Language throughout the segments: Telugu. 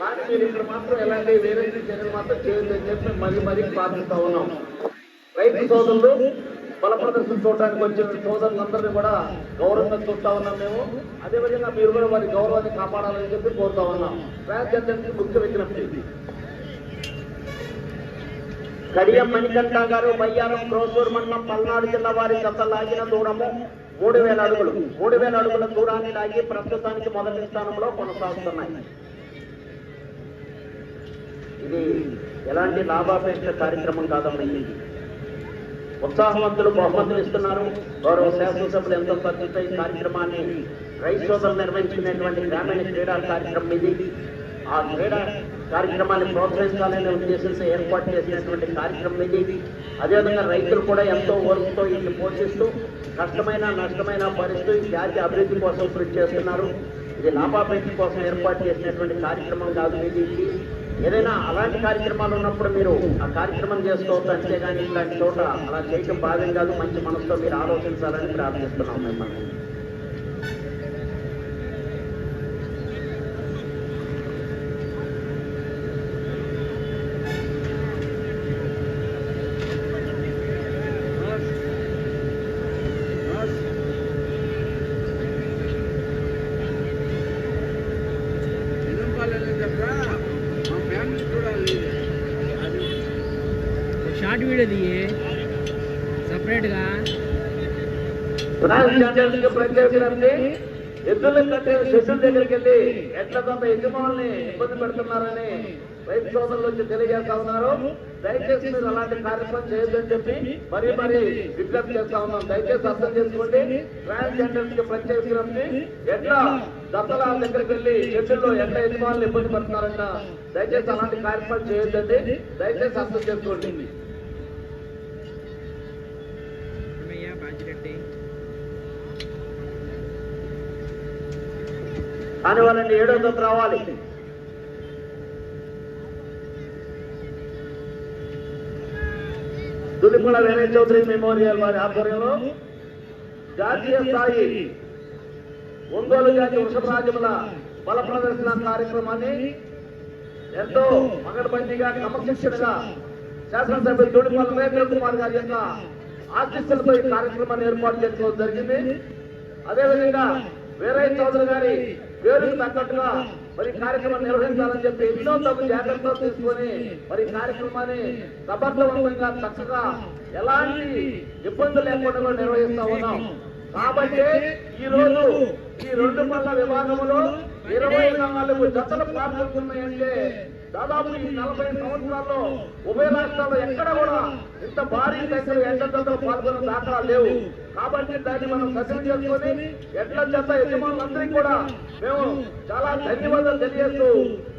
కానీ మీరు ఇక్కడ మాత్రం ఎలాంటి వేరే చర్యలు మాత్రం చేయొద్దని చెప్పి మరీ మరీ ప్రార్థిస్తా ఉన్నాం. రైతు సోదరులు బల ప్రదర్శన చూడడానికి వచ్చిన సోదరులందరినీ కూడా గౌరవంగా చూస్తా ఉన్నాం మేము. అదేవిధంగా మీరు కూడా వారి గౌరవాన్ని కాపాడాలని చెప్పి కోరుతా ఉన్నాం. ట్రాన్స్జెండర్కి ముఖ్య విజ్ఞప్తి. కడియం మణికంఠ గారు బయ్యారం క్రోసూర్ మండలం పల్నాడు జిల్లా వారి గత లాగిన దూరము మూడు వేల అడుగులు. మూడు వేల అడుగుల దూరాన్ని లాగి ప్రస్తుతానికి మొదటి స్థానంలో కొనసాగుతున్నాయి. ఇది ఎలాంటి లాభాపేక్ష కార్యక్రమం కాదమ్మా ఇది. ఉత్సాహవంతులు బహుమతులు ఇస్తున్నారు. గౌరవ శాసనసభ్యులు ఎంతో ఖర్చుతో ఈ కార్యక్రమాన్ని రైతు సోదరులు గ్రామీణ క్రీడా కార్యక్రమం ఇది. ఆ క్రీడా కార్యక్రమాన్ని ప్రోత్సహించాలనే ఉద్దేశంతో ఏర్పాటు చేసినటువంటి కార్యక్రమం ఇది. అదేవిధంగా రైతులు కూడా ఎంతో ఓర్పుతో ఇది పోషిస్తూ కష్టమైన నష్టమైన భరిస్తూ ఈ జాతి అభివృద్ధి కోసం కృషి చేస్తున్నారు. ఇది లాభాపేక్ష కోసం ఏర్పాటు చేసినటువంటి కార్యక్రమం కాదు ఇది. ఏదైనా అలాంటి కార్యక్రమాలు ఉన్నప్పుడు మీరు ఆ కార్యక్రమం చేసుకోవచ్చు అంతేగాని ఇలాంటి చోట అలా చేయటం బాధ్యం కాదు. మంచి మనసుతో మీరు ఆలోచించాలని ప్రార్థిస్తున్నాం మిమ్మల్ని. షార్ట్ వీడియో తీయి. సపరేట్గా ఎద్దుల కట్టే షెడ్యూల్ దగ్గరికి వెళ్ళి ఎట్ల తమ యజమానుల్ని ఇబ్బంది పెడుతున్నారని రైతు సోదరులు వచ్చి తెలియజేస్తా ఉన్నారు. దయచేసి మీరు అలాంటి కార్యక్రమం చేయొద్దని చెప్పి మరీ మరీ విజ్ఞప్తి చేస్తా ఉన్నాం. దయచేసి అర్థం చేసుకోండి. ట్రాన్స్జెండర్స్కి ప్రత్యేకించి ఎట్లా దత్తల దగ్గరికి వెళ్ళి షెడ్యూల్లో ఎట్ల యజమానులు ఇబ్బంది పడుతున్నారంట దయచేసి అలాంటి కార్యక్రమం చేయొద్దండి. దయచేసి అర్థం చేసుకోండి అమ్మయ్య బాజిరెడ్డి కానీ వాళ్ళని ఏడో తప్పు రావాలి. దులిపల వినయ్ చౌదరి మెమోరియల్ వారి ఆధ్వర్యంలో జాతీయ స్థాయి ఒంగోలు జాతి వృషభరాజముల బల ప్రదర్శన కార్యక్రమాన్ని ఎంతో మగడబండిగా క్రమశిక్షణగా శాసనసభ్యులు దుడిపల నరేంద్ర కుమార్ గారి యొక్క ఆశీస్సులతో ఈ కార్యక్రమాన్ని ఏర్పాటు చేసుకోవడం జరిగింది. అదేవిధంగా వీరయ్య చౌదరి గారి పేరుకు తగ్గట్టుగా మరి కార్యక్రమం నిర్వహించాలని చెప్పి ఎన్నో తగు జాగ్రత్తలు తీసుకొని మరి కార్యక్రమాన్ని సమర్థవంతంగా చక్కగా ఎలాంటి ఇబ్బందులు లేకుండా నిర్వహిస్తా ఉన్నాం. కాబట్టి ఈ రోజు ఈ రెండు పనుల విభాగంలో ఇరవై నాలుగు జతలు పాల్గొంటున్నాయంటే దాదాపు ఈ నలభై సంవత్సరాల్లో ఉభయ రాష్ట్రాల్లో ఎక్కడ కూడా ఇంత భారీ సంఖ్యలో ఎడ్ల జతలు పాల్గొన్న దాఖలా లేవు. కాబట్టి దాన్ని మనం సజ్జం చేసుకొని ఎడ్ల జత యజమానులందరికీ కూడా మేము చాలా ధన్యవాదాలు తెలియజేస్తూ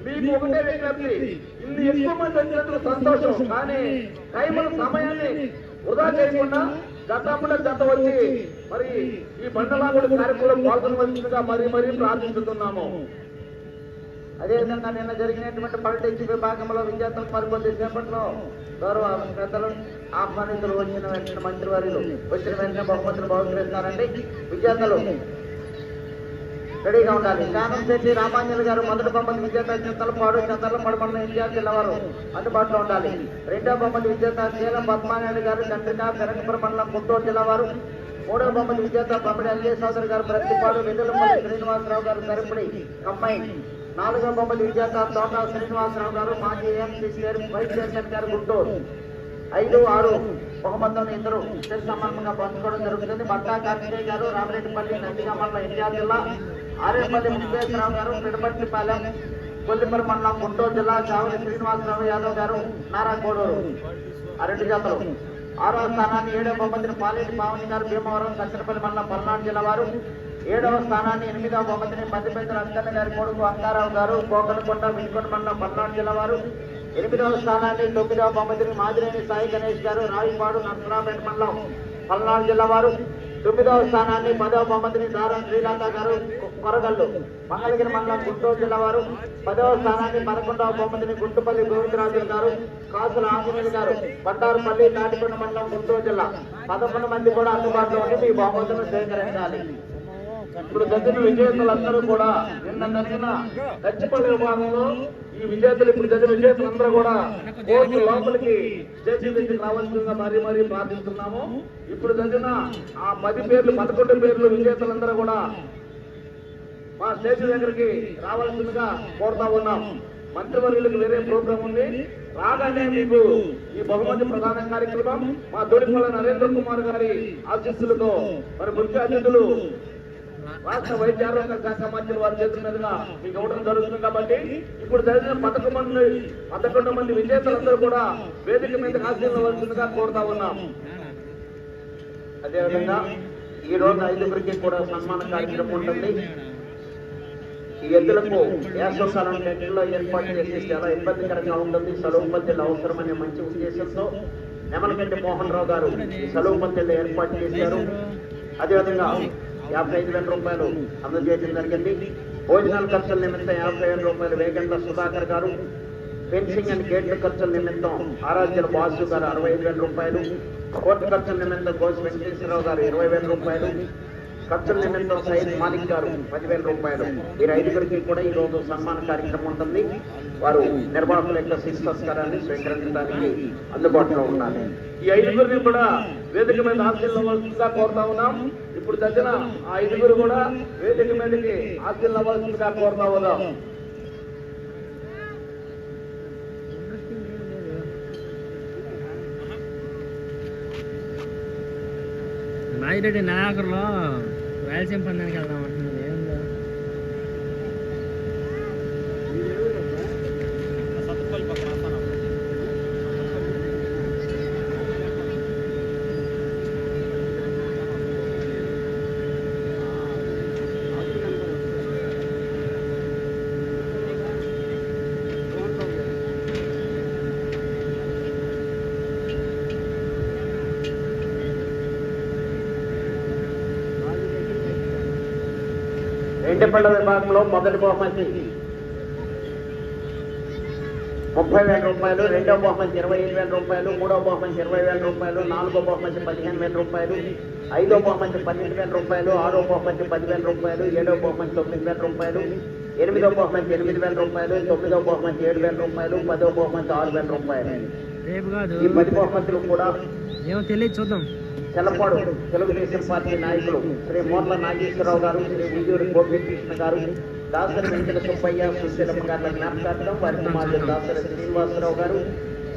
మీకు ఒకటే విజ్ఞప్తి. ఇన్ని ఎక్కువ మంది వచ్చినందుకు సంతోషం. కానీ టైముల సమయాన్ని వృధా చేయకుండా గతంలో గత వచ్చి మరి ఈ బండలాగుడి కార్యక్రమం పాల్గొనవలసిందిగా మరి మరీ ప్రార్థిస్తున్నాము. అదేవిధంగా నిన్న జరిగినటువంటి పాలిటిక్స్ విభాగంలో విద్యార్థులకు మరికొద్ది సేపట్లో గౌరవ పెద్దలు ఆహ్వానితులు వచ్చిన వెంటనే మంత్రివర్యులు వచ్చిన వెంటనే బహుమతులు బహుకరిస్తారండి విద్యార్థులు రెడీగా ఉండాలి. కానం శెట్టి రామాంజలి గారు మొదటి బొమ్మతి విజేత చింతలపాడు చంద్రలపాడు మండలం ఎన్టీఆర్ జిల్లా వారు అందుబాటులో ఉండాలి. రెండో బొమ్మతి విజేత శీలం పద్మానాయుడు గారు చంద్రిక పెరకపురం మండలం గుంటూరు జిల్లా వారు. మూడో బొమ్మతి విజేత బొమ్మడి అల్లే సోదరు గారు ప్రతిపాడు వెల్లులపల్లి శ్రీనివాసరావు గారు సరిపడి కమ్మాయి నాలుగో బొమ్మలు విజేత తోట శ్రీనివాసరావు గారు మాజీ ఎంపీ వైస్ చైర్మన్ గారు గుంటూరు. ఐదు ఆరు బహుమతులను ఇద్దరు స్టేట్ సమానంగా పంచుకోవడం జరుగుతుంది. బట్టా కార్తికేయ గారు రామరెడ్డిపల్లి నందిగా మండలం ఎన్టీఆర్ జిల్లా ఆరేపల్లి ముఖేశ్వరరావు గారు పిడపట్టిపాలెం కొల్లిపల్లి మండలం గుంటూరు జిల్లా చావలి శ్రీనివాసరావు యాదవ్ గారు నారా కోడూరు. ఆ రెండు జాతలు. ఆరవ స్థానాన్ని ఏడో బహుమతిని పాలేటి పావని గారు భీమవరం సత్తెనపల్లి మండలం పల్నాడు జిల్లా వారు. ఏడవ స్థానాన్ని ఎనిమిదవ బహుమతిని మధ్యపెద్దల అంకన్న గారి కొడుకు అంకారావు గారు కోకలకొండ వినుకొండ మండలం పల్నాడు జిల్లా వారు. ఎనిమిదవ స్థానాన్ని తొమ్మిదవ బహుమతిని మాదిరేని సాయి గణేష్ గారు రావిపాడు నరసరాపేట మండలం పల్నాడు జిల్లా వారు. తొమ్మిదవ స్థానాన్ని పదవ బహుమతిని దారం శ్రీలంక గారు కొరగల్లు మంగళగిరి మండలం గుంటూరు జిల్లా వారు. పదవ స్థానాన్ని పదకొండవ బహుమతిని గుంటుపల్లి గోవిందరాజు గారు కాసుల ఆంజనేయులు గారు. బండారుపల్లి తాటికొండ మండలం గుంటూరు జిల్లా. పదకొండు మంది కూడా అందుబాటులో ఉండి మీ బహుమతులను సేకరించాలి. ఇప్పుడు జరిగిన విజేతలందరూ కూడా నిన్న జరిగిన గచ్చిపల్లి విభాగంలో ఈ విజేతలు ఇప్పుడు జరిగిన విజేతలందరూ కూడా కోర్టు లోపలికి జడ్జి దగ్గరికి రావాల్సిందిగా మరీ మరీ ప్రార్థిస్తున్నాము. ఇప్పుడు జరిగిన ఆ పది పేర్లు పదకొండు పేర్లు విజేతలందరూ కూడా మా స్టేషన్ దగ్గరికి రావాల్సిందిగా కోరుతా ఉన్నాం. మంత్రివర్యులకు వేరే ప్రోగ్రాం ఉంది. రాగానే మీకు ఈ బహుమతి ప్రధాన కార్యక్రమం మా దొడిపల్ల నరేంద్ర కుమార్ గారి ఆశీస్సులతో మరి ముఖ్య అతిథులు రాష్ట్ర వైద్య ఆరోగ్య శాఖ మంత్రి వారి చేతుల మీకు ఇవ్వడం జరుగుతుంది కాబట్టి ఇప్పుడు జరిగిన పదకొండు మంది పదకొండు మంది విజేతలందరూ కూడా వేదిక మీద ఆశీర్వదించవలసిందిగా కోరుతా ఉన్నాం అదేవిధంగా ఈ రోజు ఐదుగురికి కూడా సన్మాన కార్యక్రమం ఉంటుంది. ఈ ఎద్దులకు వేసవకాలం టెంట్లో ఏర్పాటు చేసి చాలా ఇబ్బందికరంగా ఉంటుంది. సెలవు పద్ధతులు అవసరమనే మంచి ఉద్దేశంతో నెమలగడ్డి మోహన్ రావు గారు సెలవు పద్ధతులు ఏర్పాటు చేశారు. అదేవిధంగా యాభై ఐదు వేల రూపాయలు అందజేయడం జరిగింది. భోజనాల ఖర్చుల నిమిత్తం యాభై వేల రూపాయలు వేగంగా సుధాకర్ గారు ఫెన్సింగ్ అండ్ గేట్ల ఖర్చుల నిమిత్తం ఆరాధ్యుల బాసు గారు అరవై ఐదు వేల రూపాయలు కోర్టు ఖర్చుల నిమిత్తం గోసి వెంకటేశ్వరరావు గారు ఇరవై వేల రూపాయలు ఖర్చుల నిమిత్తం సైద్ మాలిక్ గారు పదివేల రూపాయలు. వీరు ఐదుగురికి కూడా ఈ రోజు సన్మాన కార్యక్రమం ఉంటుంది. వారు నిర్వాహకుల యొక్క శిస్తస్కారాన్ని స్వీకరించడానికి అందుబాటులో ఉన్నారు ఈ ఐదుగురిని కూడా వేదిక మీద ఆశీర్వలసిందిగా కోరుతా ఉన్నాం. ఇప్పుడు చచ్చిన ఆ ఐదుగురు కూడా వేదిక మీదకి ఆశీర్వలసిందిగా కోరుతా ఉన్నాం. మాజిరెడ్డి నాగర్లో రాయలసీమ పందానికి వెళ్దాం అంటున్నాను ఏందో? రెండుపళ్ళ విభాగంలో మొదటి బహుమతి ముప్పై వేల రూపాయలు రెండవ బహుమతి ఇరవై ఐదు వేల రూపాయలు మూడవ బహుమతి ఇరవై వేల రూపాయలు నాలుగో బహుమతి పదిహేను వేల రూపాయలు ఐదో బహుమతి పన్నెండు వేల రూపాయలు ఆరో బహుమతి పదివేల రూపాయలు ఏడో బహుమతి తొమ్మిది వేల రూపాయలు ఎనిమిదో బహుమతి ఎనిమిది వేల రూపాయలు తొమ్మిదో బహుమతి ఏడు వేల రూపాయలు పదో బహుమతి ఆరు వేల రూపాయలు. ఈ పది బహుమతులు కూడా తెలియదు చూద్దాం. తెల్లపాడు తెలుగుదేశం పార్టీ నాయకులు శ్రీ మోర్ల నాగేశ్వరరావు గారు శ్రీ విజయూరి గోపీకృష్ణ గారు దాసరి వెంకట సుబ్బయ్య సుశీలమ్మ గారి జ్ఞాపకార్థం వారి కుమారుడు దాసరి శ్రీనివాసరావు గారు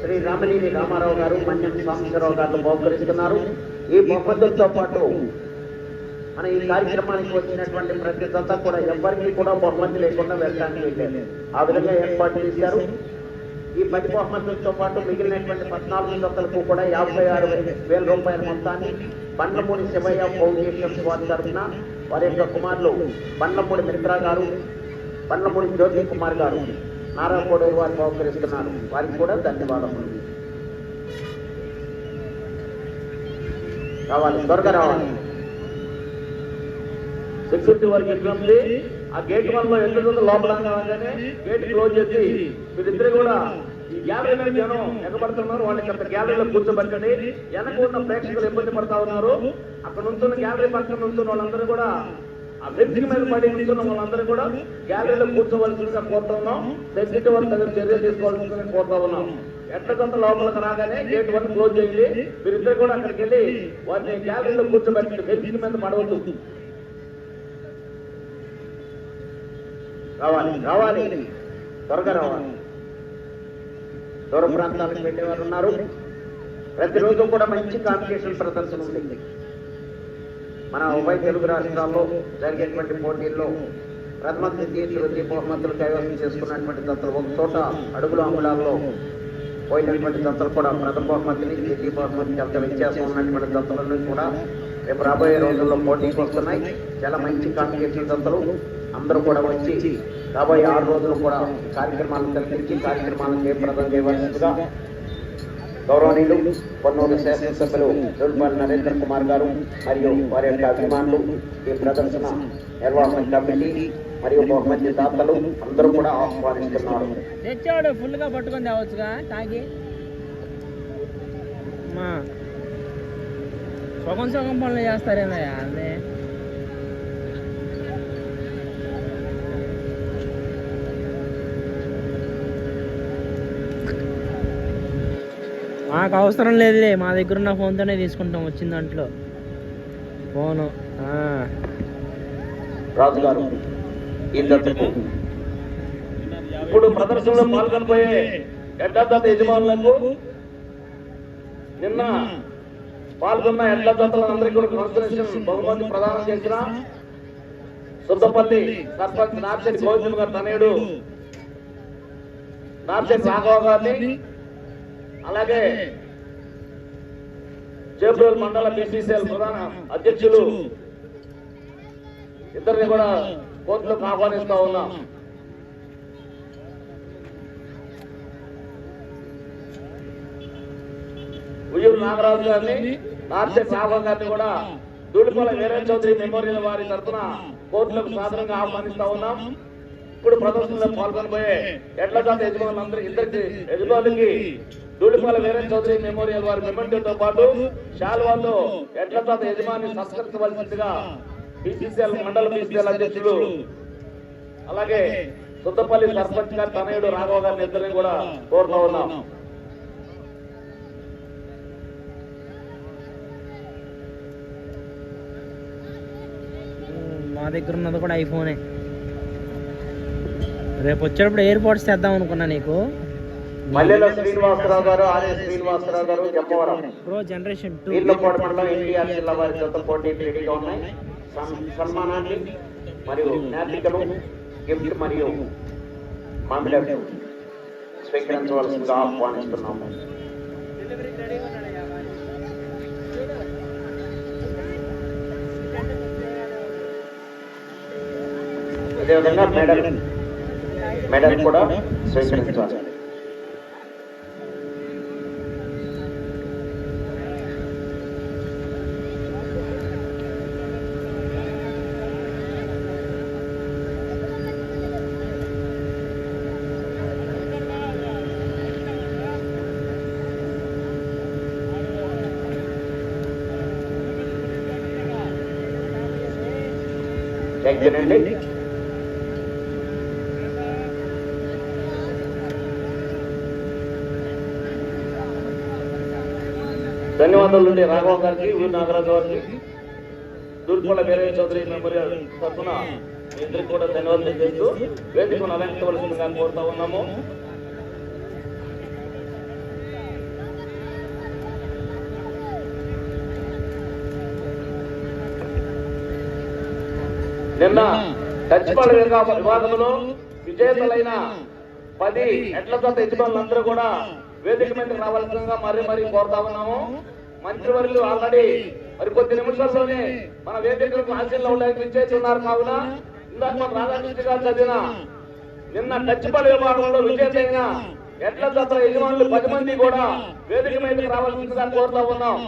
శ్రీ రామలీని రామారావు గారు మన్యం సాంబశివరావు గారు బహుకరిస్తున్నారు. ఈ బహుమతులతో పాటు మన ఈ కార్యక్రమానికి వచ్చినటువంటి ప్రతి కూడా ఎవరికి కూడా బహుమతి లేకుండా వెళ్ళడానికి వెళ్ళలేదు ఆ విధంగా ఏర్పాటు చేశారు. ఈ పది బహుమతులతో పాటు మిగిలినటువంటి పద్నాలుగు వందలకు కూడా యాభై ఆరు వేల రూపాయల మొత్తాన్ని బండ్లమూడి శివయ్య ఫౌండేషన్ వారి తరఫున వారి యొక్క కుమారులు బండ్లమూడి మిత్ర గారు బండ్లమూడి జ్యోతి కుమార్ గారు నారాయణపూడి వారు బహుకరిస్తున్నారు. వారికి కూడా ధన్యవాదములు. రావాలి త్వరగా రావాలి. సెక్యూరిటీ వారికి ఉంది. ఆ గేట్ వన్లో ఎట్లుందో లోపల గేట్ క్లోజ్ చేసి మీరిద్దరు కూడా ఈ గ్యాలరీ మీద జనం ఎగబడుతున్నారు. వాళ్ళకి అంత గ్యాలరీలో కూర్చోబెట్టండి. వెనక ఉన్న ప్రేక్షకులు ఇబ్బంది పడతా ఉన్నారు. అక్కడ ఉంటున్న గ్యాలరీ పక్కన ఉంటున్న వాళ్ళందరూ కూడా ఆ బెంచ్ మీద పడి ఉంటున్న వాళ్ళందరూ కూడా గ్యాలరీలో కూర్చోవలసిందిగా కోరుతా ఉన్నాం. సెక్యూరిటీ వారి దగ్గర చర్య తీసుకోవాల్సిందిగా కోరుతా ఉన్నాం. ఎట్ల కొంత లోపలికి రాగానే గేట్ వన్ క్లోజ్ చేయండి. మీరిద్దరు కూడా అక్కడికి వెళ్ళి వారిని గ్యాలరీలో కూర్చోబెట్టండి. బెంచ్ మీద పడవద్దు. రావాలి. రావాలి. త్వరగా రావాలి. దూర ప్రాంతాలకు వెళ్ళేవారు ఉన్నారు. ప్రతిరోజు కూడా మంచి కాంపిటీషన్ ప్రదర్శన ఉంటుంది. మన ఉభయ తెలుగు రాష్ట్రాల్లో జరిగేటువంటి పోటీల్లో ప్రథమ ద్వితీయ తృతీయ బహుమతులు కైవసం చేసుకున్నటువంటి దత్తలు ఒక చోట అడుగుల అంగుళాల్లో పోయినటువంటి దత్తలు కూడా ప్రథమ బహుమతిని ద్వితీయ బహుమతికి అంత వ్యత్యాసం ఉన్నటువంటి దత్తలను కూడా రేపు రాబోయే రోజుల్లో పోటీకి వస్తున్నాయి చాలా మంచి కాంపిటీషన్ దత్తలు అందరూ కూడా వచ్చి రాబోయే ఆరు రోజులు కూడా కార్యక్రమాలను కల్పించి కార్యక్రమాలను జయప్రదం చేయవలసిందిగా గౌరవనీయులు కొన్నూరు శాసనసభ్యులు దొడ్పాలి నరేంద్ర కుమార్ గారు మరియు వారి యొక్క అభిమానులు ఈ ప్రదర్శన నిర్వహణ కమిటీ మరియు బహుమతి దాతలు అందరూ కూడా ఆహ్వానిస్తున్నారు. తెచ్చాడు ఫుల్గా పట్టుకొని తేవచ్చుగా తాగి. సగం సగం పనులు చేస్తారేందయ్యా అదే. మాకు అవసరం లేదులే మా దగ్గర ఉన్న ఫోన్తోనే తీసుకుంటాం వచ్చిన దాంట్లో. ఫోను ఆ. రాజు గారు ఇప్పుడు ప్రదర్శనలో పాల్గొనబోయే ఎడ్ల యజమానులకు నిన్న పాల్గొన్న ఎడ్ల దత్తలందరికీ కూడా కాన్సలేషన్ బహుమతి ప్రదానం చేసిన సుద్దపల్లి సర్పంచ్ నార్చెట్టి గోవింద్ గారు తనయుడు. నార్చెట్టి రాఘవ గారిని అలాగే చేబ్రోల్ మండల బీసీసీఎల్ ప్రధాన అధ్యక్షులు ఇద్దరిని కూడా కోర్టులకు ఆహ్వానిస్తా ఉన్నాం. ఉయ్యూరు నాగరాజు గారిని నార్చె రాఘవ గారిని కూడా దూడిపల్ల వీరేంద్ర చౌదరి మెమోరియల్ వారి తరఫున కోర్టులకు సాధారణంగా ఆహ్వానిస్తా ఉన్నాం. ఇప్పుడు ప్రదర్శనలో పాల్గొనబోయే ఎడ్ల జాత యజమానులందరికీ ఇద్దరికి యజమానులకి దూడిపాల వీరేంద్ర చౌదరి మెమోరియల్ వారి మెమెంటోతో పాటు శాల్వాతో ఎట్ల జాత యజమాని సంస్కరించవలసిందిగా బీసీసీఎల్ మండల బీసీఎల్ అధ్యక్షులు అలాగే సుద్దపల్లి సర్పంచ్ గారి తనయుడు రాఘవ గారిని ఇద్దరిని కూడా కోరుతా ఉన్నాం. మా దగ్గర ఉన్నది కూడా ఐఫోనే. రేపు వచ్చేటప్పుడు ఎయిర్పోర్ట్స్ చేద్దాం అనుకున్నా నీకు. మల్లెల శ్రీనివాసరావు గారు ఆర్య శ్రీనివాసరావు గారు Jammavaram. Pro generation two Veerullapadu మండలం ఎన్టీఆర్ జిల్లా వారి జత పోటీ రెడీగా ఉన్నాయి. సన్- సన్మానాన్ని మరియు జ్ఞాపికలు గిఫ్ట్ మరియు మామిడి స్వీకరించవలసిందిగా ఆహ్వానిస్తున్నాము. అదేవిధంగా మెడల్ మెడల్ కూడా స్వీకరించాలి. థ్యాంక్ ధన్యవాదాలు అండి రాఘవ గారికి వీరు నాగరాజు గారికి. దూర్పల వీరయ్య చౌదరి మెమోరియల్ తరఫున మీ ఇద్దరికి కూడా ధన్యవాదాలు చేస్తూ వేదికను అలంకరించవలసిందిగా కోరుతా ఉన్నాము. నిన్న టచ్పాల విభాగంలో విజేతలైన పది ఎట్ల యజమానులందరూ కూడా వేదిక మీద రావాల్సిందిగా మరీ మరీ కోరుతా ఉన్నాము. మంత్రివర్యులు ఆల్రెడీ మరి కొద్ది నిమిషాల్లోనే మన వేదికలకు ఆశీల్లో ఉండడానికి ఉన్నారు కావున ఇందాక మన రాధాకృష్ణ గారు చదివిన నిన్న టచ్పాల విభాగంలో విజేతైన ఎట్ల జత యజమానులు పది మంది కూడా వేదిక మీదకి రావాల్సిందిగా కోరుతా ఉన్నాం.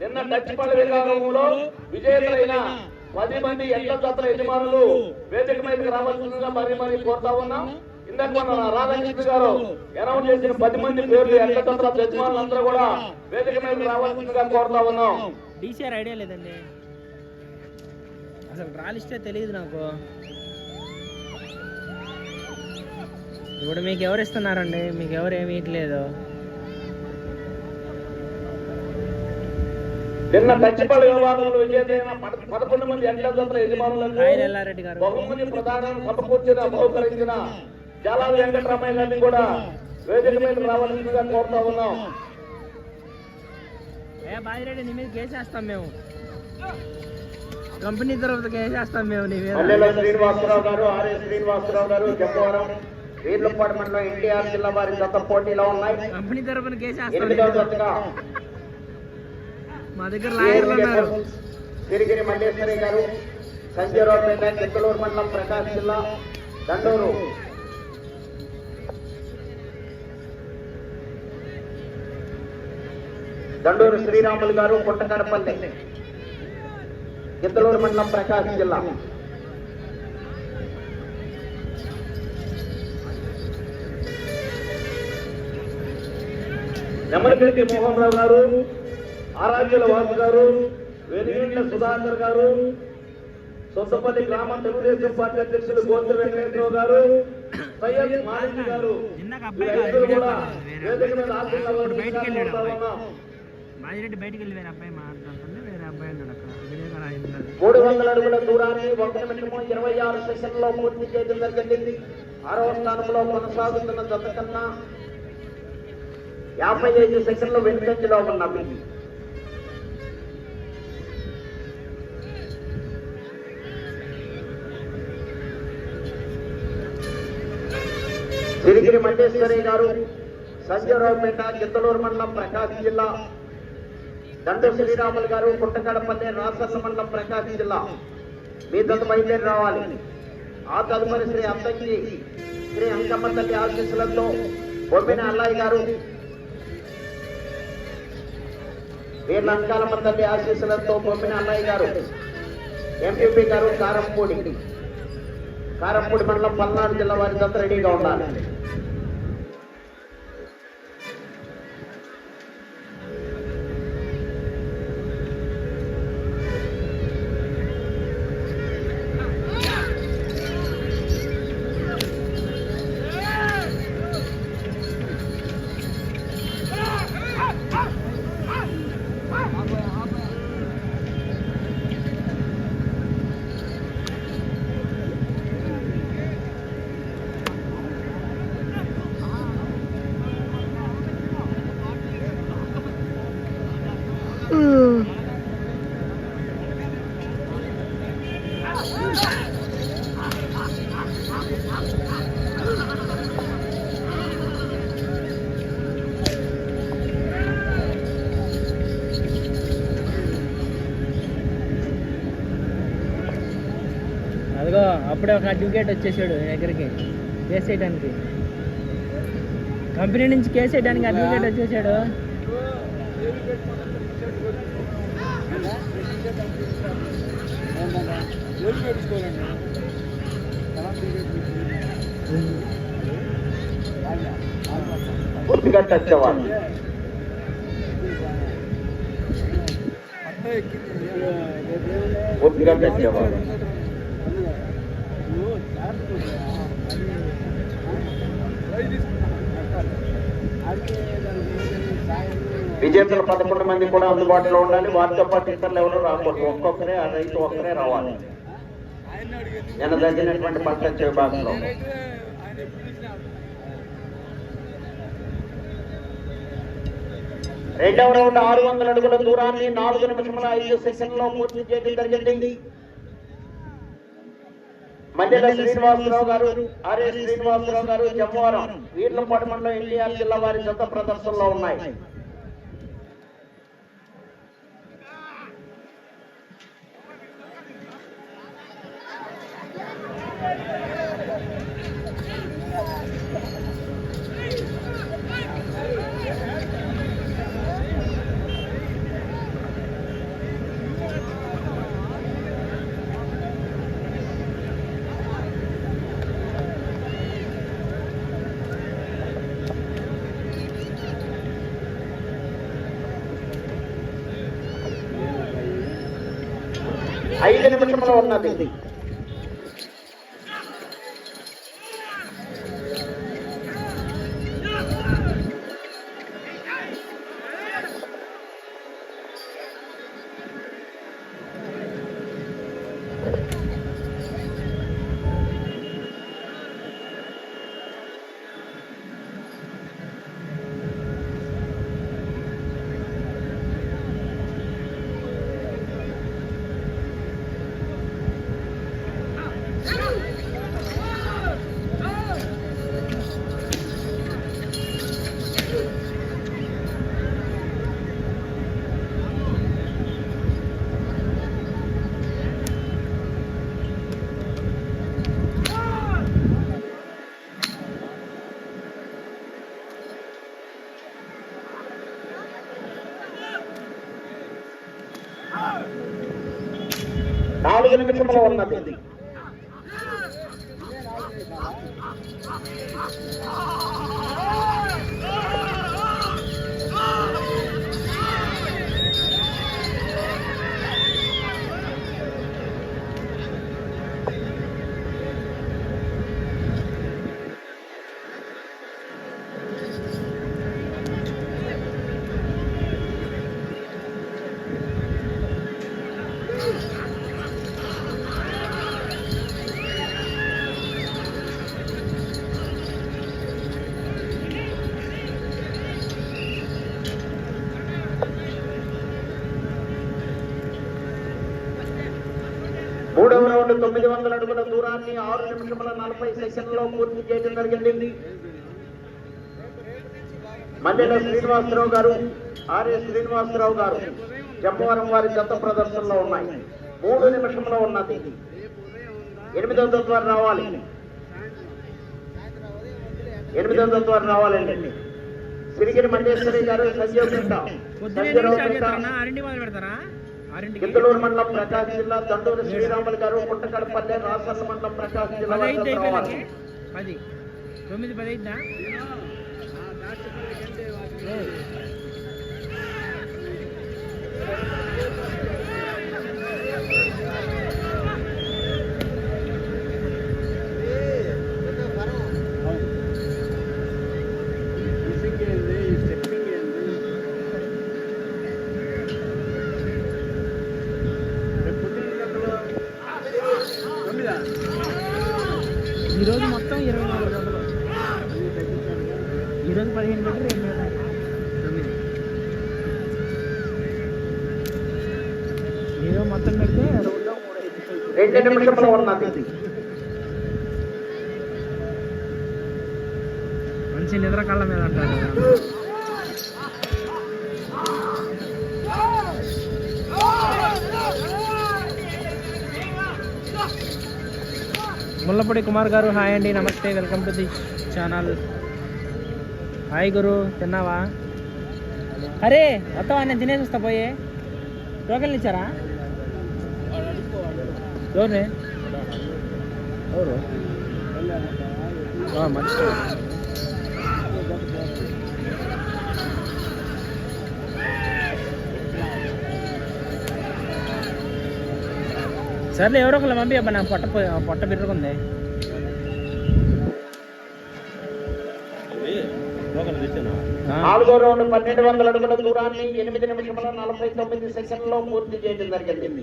నిన్న టచ్పాల విభాగంలో విజేతలైన పది మంది ఎట్ల జాతర యజమానులు వేదిక మీదకి రావాల్సిందిగా మరీ మరీ కోరుతా ఉన్నాం. ఇందాక మన రాధాకృష్ణ గారు అనౌన్స్ చేసిన పది మంది పేర్లు ఎట్ల జాతర యజమానులందరూ కూడా వేదిక మీదకి రావాల్సిందిగా కోరుతా ఉన్నాం. డీసీఆర్ ఐడియా లేదండి. అసలు రాలిస్టే తెలియదు నాకు. ఇప్పుడు మీకు ఎవరు ఇస్తున్నారండి? మీకు ఎవరు ఏమి ఇట్లేదు నిన్న విభాగంలో విజేతైన పద- పదకొండు మంది ఎట్ల జతల యజమానులకు బహుమతి ప్రధానం సమకూర్చిన బహుకరించిన వెంకటరామయ్య గారిని కూడా వేదిక మీద రావాల్సిందిగా కోరుతా ఉన్నాం. ఏ బాజిరెడ్డి నీ మీద కేసేస్తాం మేము. కంపెనీ తరఫున కేసేస్తాం మేము నీ మీద. మల్లెల శ్రీనివాసరావు గారు ఆర్య శ్రీనివాసరావు గారు జమ్మవరం వీర్లపాడు మండలం ఎన్టీఆర్ జిల్లా వారి జత పోటీలో ఉన్నాయి. కంపెనీ తరఫున కేసేస్తాం మా దగ్గర లాయర్లు ఉన్నారు. సిరిగిరి మల్లేశ్వరి గారు సంజయరావు పేట కిత్తలూరు మండలం ప్రకాశ్ జిల్లా దండూరు. దండూరు శ్రీరాములు గారు పుట్టకడపల్లి గిద్దలూరు మండలం ప్రకాశం జిల్లా. నెమ్మదిపెట్టి మోహన్ రావు గారు ఆరాధ్యుల వాసు గారు వెనుగండ్ల సుధాకర్ గారు సొంతపల్లి గ్రామ తెలుగుదేశం పార్టీ అధ్యక్షులు గోత్ర వెంకటేశ్వరరావు గారు సయ్యద్ మాలిక్ గారు. కూడా వేదిక మీద మూడు వందల అడుగుల దూరాన్ని ఒక నిమిషము ఇరవై ఆరు సెషన్లో పూర్తి చేయడం జరిగింది. ఆరవ స్థానంలో కొనసాగుతున్న జత కన్నా యాభై ఐదు సెకండ్లు వెనుకంజలో ఉన్నవి సిరిగిరి మల్లేశ్వరి గారు సంజయరావుపేట గిద్దలూరు మండలం ప్రకాశం జిల్లా దండు శ్రీరాములు గారు పుట్టగడపల్లి రాసన్న మండలం ప్రకాశం జిల్లా. మీ దత్త బయలుదేరి రావాలి. ఆ తదుపరి శ్రీ అద్దంకి శ్రీ అంకమ్మ తల్లి ఆశీస్సులతో బొమ్మిన అల్లయ్య గారు వీళ్ళ అంకాలమ్మ తల్లి ఆశీస్సులతో బొమ్మిన అల్లయ్య గారు ఎంపీపీ గారు కారంపూడి. కారంపూడి మండలం పల్నాడు జిల్లా వారి దత్త రెడీగా ఉండాలి. ఇప్పుడే ఒక అడ్వకేట్ వచ్చేసాడు దగ్గరికి. కేసు వేయడానికి కంపెనీ నుంచి కేసు వేయడానికి అడ్వకేట్ వచ్చేసాడు. పూర్తిగా టచ్ అవ్వాలి పూర్తిగా టచ్ అవ్వాలి విజేతలు పదకొండు మంది కూడా అందుబాటులో ఉండాలి. వారితో పాటు ఇతరులు ఎవరు రాకూడదు. ఒక్కొక్కరే ఆ రైతు ఒక్కరే రావాలి. నేను తగ్గినటువంటి పంట విభాగంలో రెండవ రౌండ్ ఆరు వందల అడుగుల దూరాన్ని నాలుగు నిమిషముల ఐదు సెషన్లో పూర్తి చేయడం జరిగింది. మధ్యలో శ్రీనివాసరావు గారు ఆర్ఏ శ్రీనివాసరావు గారు జమ్మవరం వీర్లపాటి మండలం ఎన్టీఆర్ జిల్లా వారి జత ప్రదర్శనలో ఉన్నాయి. ఐదు నిమిషంలో ఉన్నది a తొమ్మిది వందల అడుగుల దూరాన్ని ఆరు నిమిషముల నలభై సెకండ్లో పూర్తి చేయడం జరిగింది. మల్లెల శ్రీనివాసరావు గారు ఆర్య శ్రీనివాసరావు గారు జమ్మవరం వారి జత ప్రదర్శనలో ఉన్నాయి. మూడు నిమిషంలో ఉన్నది. ఎనిమిదో ద్వారా రావాలి. ఎనిమిదో ద్వారా రావాలండి. సిరిగిరి మండేశ్వరి గారు పెడతారా? ఆరింటికి గిద్దలూరు మండలం ప్రకాశం జిల్లా దండూరు శ్రీరాములు గారు పుట్టకడపల్లె రాసర్ల మండలం ప్రకాశం జిల్లా పది తొమ్మిది పది అయిద్దా ఈరోజు మొత్తం ఇరవై నాలుగు గంటలు ఈరోజు పదిహేను గంటలు రేపు మీద తొమ్మిది మొత్తం పెడితే. రెండు నిమిషంలో ఉన్నది మంచి నిద్ర కళ్ళ మీద అంటారు. ముల్లపూడి కుమార్ గారు హాయ్ అండి నమస్తే welcome to the channel. Hi గురు తిన్నావా? అరే వస్తావా నేను తినేసి వస్తా పోయే. టోకెన్లు ఇచ్చారా? ఎవరు? ఎవరు మంచి సర్లే ఎవరో ఒకళ్ళు పంపి అబ్బా నా పొట్ట పొట్ట బిర్రకుంది. నాలుగో రౌండ్ పన్నెండు వందల అడుగుల దూరాన్ని ఎనిమిది నిమిషముల నలభై తొమ్మిది సెకండ్లో పూర్తి చేయడం జరిగింది.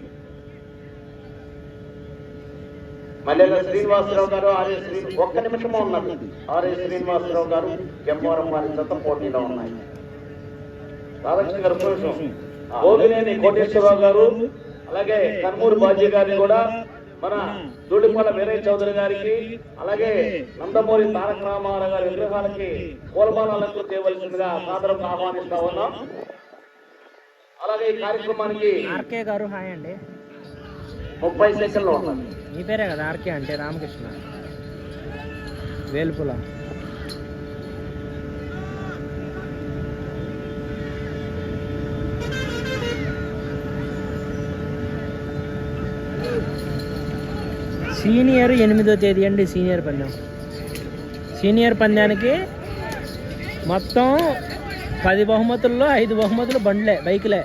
మల్లెల శ్రీనివాసరావు గారు శ్రీ ఒక్క నిమిషము ఉన్నది. ఆర్య శ్రీనివాసరావు గారు జమ్మవరం వారి జత పోటీలో ఉన్నాయి. రాధాకృష్ణ గారు. భోగినేని కోటేశ్వరరావు గారు అలాగే కన్మూరు బాజీ గారిని కూడా మన దూడిపల్ల వీరయ్య చౌదరి గారికి అలాగే నందమూరి తారక రామారావు గారి విగ్రహాలకి పూలమాలకు చేయవలసిందిగా సాదరంగా ఆహ్వానిస్తా ఉన్నాం. అలాగే ఈ కార్యక్రమానికి ఆర్కే గారు హాయ్ అండి. ముప్పై సెకండ్లు ఉన్నది. నీ పేరే కదా ఆర్కే అంటే రామకృష్ణ. వేలుపుల. సీనియర్ ఎనిమిదో తేదీ అండి సీనియర్ పందెం. సీనియర్ పందానికి మొత్తం పది బహుమతుల్లో ఐదు బహుమతులు బండ్లే బైకులే.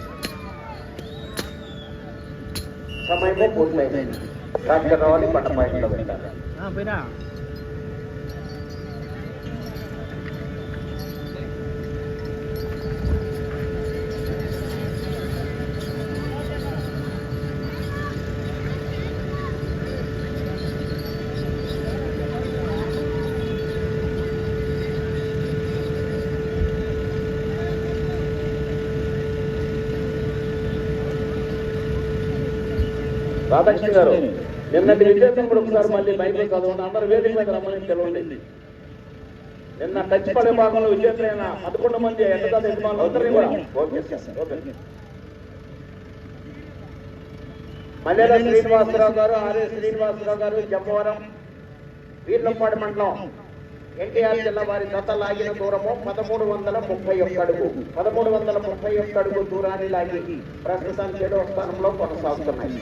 సమయమే పూర్తయింది డాక్టర్ రావాలి పంట పాయింట్లో పెట్టారు ఆ, పోయిరా రాధాకృష్ణ గారు నిన్నటి విజేతం కూడా ఒకసారి మళ్ళీ బయటకు చదవండి. అందరు వేదిక మీద రమ్మని తెలవండి నిన్న టచ్ పడే భాగంలో విజేతమైన పదకొండు మంది ఎంతదాత యజమానులు అందరినీ కూడా. మల్లెల శ్రీనివాసరావు గారు ఆర్య శ్రీనివాసరావు గారు జమ్మవరం వీర్లంపాడు మండలం ఎన్టీఆర్ జిల్లా వారి జత లాగిన దూరము పదమూడు వందల ముప్పై ఒక్క అడుగు. పదమూడు వందల ముప్పై ఒక్క అడుగు దూరాన్ని లాగి ప్రస్తుతానికి ఏడవ స్థానంలో కొనసాగుతున్నాయి.